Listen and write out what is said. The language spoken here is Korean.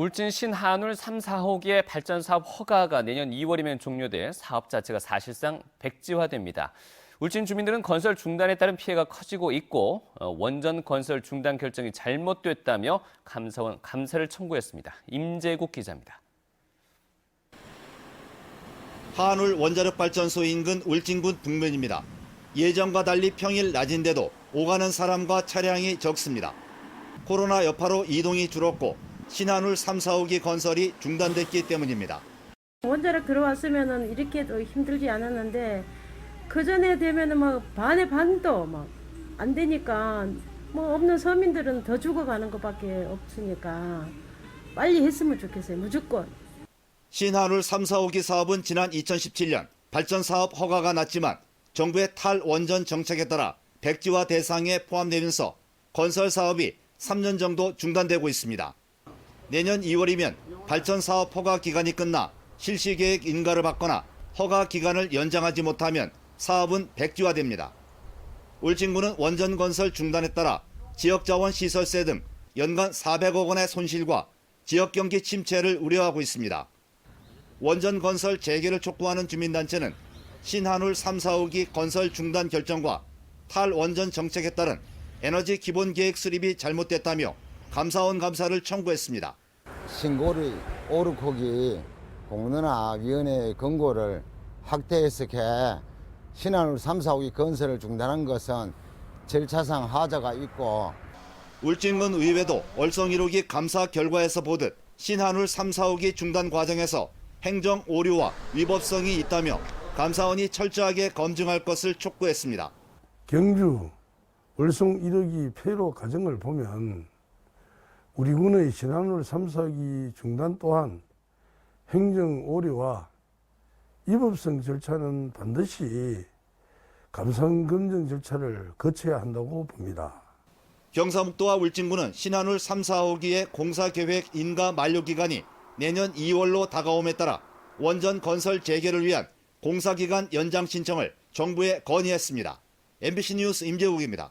울진 신한울 3, 4호기의 발전 사업 허가가 내년 2월이면 종료돼 사업 자체가 사실상 백지화됩니다. 울진 주민들은 건설 중단에 따른 피해가 커지고 있고 어, 원전 건설 중단 결정이 잘못됐다며 감사원 감사를 청구했습니다. 임재국 기자입니다. 한울 원자력 발전소 인근 울진군 북면입니다. 예전과 달리 평일 낮인데도 오가는 사람과 차량이 적습니다. 코로나 여파로 이동이 줄었고 신한울 3, 4호기 건설이 중단됐기 때문입니다. 원자력 들어왔으면은 이렇게도 힘들지 않았는데 그 전에 되면은 막 반의 반도 막 안 되니까 뭐 없는 서민들은 더 죽어가는 것밖에 없으니까 빨리 했으면 좋겠어요 무조건. 신한울 3, 4호기 사업은 지난 2017년 발전 사업 허가가 났지만 정부의 탈원전 정책에 따라 백지화 대상에 포함되면서 건설 사업이 3년 정도 중단되고 있습니다. 내년 2월이면 발전 사업 허가 기간이 끝나 실시 계획 인가를 받거나 허가 기간을 연장하지 못하면 사업은 백지화됩니다. 울진군은 원전 건설 중단에 따라 지역 자원 시설세 등 연간 400억 원의 손실과 지역 경기 침체를 우려하고 있습니다. 원전 건설 재개를 촉구하는 주민단체는 신한울 3, 4호기 건설 중단 결정과 탈원전 정책에 따른 에너지 기본 계획 수립이 잘못됐다며 감사원 감사를 청구했습니다. 신고리 오르코기 공론화 위원회의 권고를 확대해서 개 신한울 3, 4호기 건설을 중단한 것은 절차상 하자가 있고 울진군 의회도 월성 1호기 감사 결과에서 보듯 신한울 3, 4호기 중단 과정에서 행정 오류와 위법성이 있다며 감사원이 철저하게 검증할 것을 촉구했습니다. 경주 월성 1호기 폐로 과정을 보면 우리 군의 신한울 3, 4기 중단 또한 행정 오류와 위법성 절차는 반드시 감사원 검증 절차를 거쳐야 한다고 봅니다. 경사북도와 울진군은 신한울 3, 4호기의 공사 계획 인가 만료 기간이 내년 2월로 다가옴에 따라 원전 건설 재개를 위한 공사 기간 연장 신청을 정부에 건의했습니다. MBC 뉴스 임재욱입니다.